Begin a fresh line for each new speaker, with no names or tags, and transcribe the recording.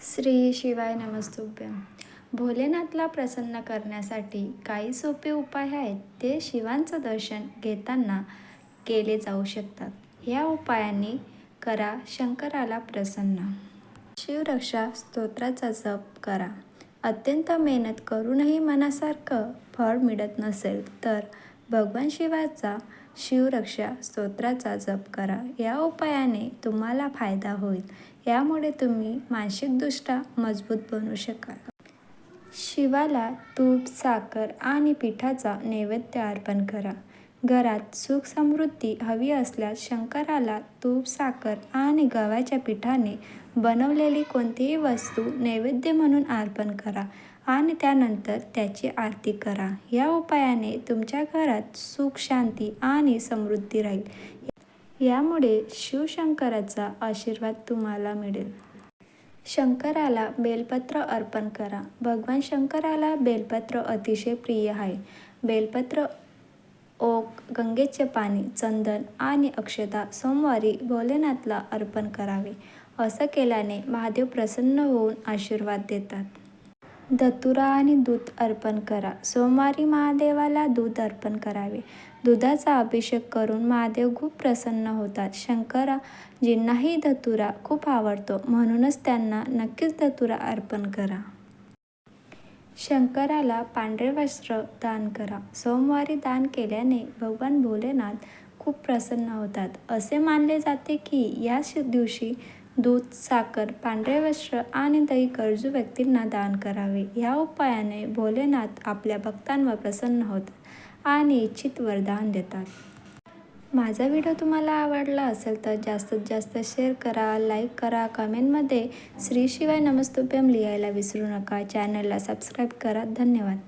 श्री शिवाय नमस्तुभ्यम भोलेनाथला प्रसन्न करण्यासाठी काही सोपे उपाय आहेत ते शिवांचं दर्शन घेताना केले जाऊ शकतात. या उपायांनी करा शंकराला प्रसन्न. शिवरक्षा स्तोत्राचा जप करा. अत्यंत मेहनत करूनही मनासारखं फळ मिळत नसेल तर भगवान शिवाचा शिवरक्षा स्तोत्राचा जप करा. या उपायाने तुम्हाला फायदा होईल. यामुळे तुम्ही मानसिकदृष्ट्या मजबूत बनू शकाल. शिवाला तूप साखर आणि पिठाचा नैवेद्य अर्पण करा. घरात सुख समृद्धी हवी असल्यास शंकराला तूप साखर आणि गव्हाच्या पिठाने बनवलेली कोणतीही वस्तू नैवेद्य म्हणून अर्पण करा आणि त्यानंतर त्याची आरती करा. या उपायाने तुमच्या घरात सुख शांती आणि समृद्धी राहील. यामुळे शिवशंकराचा आशीर्वाद तुम्हाला मिळेल. शंकराला बेलपत्र अर्पण करा. भगवान शंकराला बेलपत्र अतिशय प्रिय आहे. बेलपत्र ओक गंगेचे पाणी चंदन आणि अक्षता सोमवारी भोलेनाथला अर्पण करावे. असं केल्याने महादेव प्रसन्न होऊन आशीर्वाद देतात. धतुरा आणि दूध अर्पण करा. सोमवारी महादेवाला दूध अर्पण करावे. दुधाचा अभिषेक करून महादेव खूप प्रसन्न होतात. शंकराजींनाही धतुरा खूप आवडतो म्हणूनच त्यांना नक्कीच धतुरा अर्पण करा. शंकराला पांढरे वस्त्र दान करा. सोमवारी दान केल्याने भगवान भोलेनाथ खूप प्रसन्न होतात. असे मानले जाते की या दिवशी दूध साखर पांढरे वस्त्र आणि दही गरजू व्यक्तींना दान करावे. या उपायाने भोलेनाथ आपल्या भक्तांवर प्रसन्न होतात आणि इच्छित वरदान देतात. माझा व्हिडिओ तुम्हाला आवडला असेल तर जास्तीत जास्त शेअर करा लाईक करा. कमेंटमध्ये श्री शिवाय नमस्तुभ्यम लिहायला विसरू नका. चॅनलला सबस्क्राईब करा. धन्यवाद.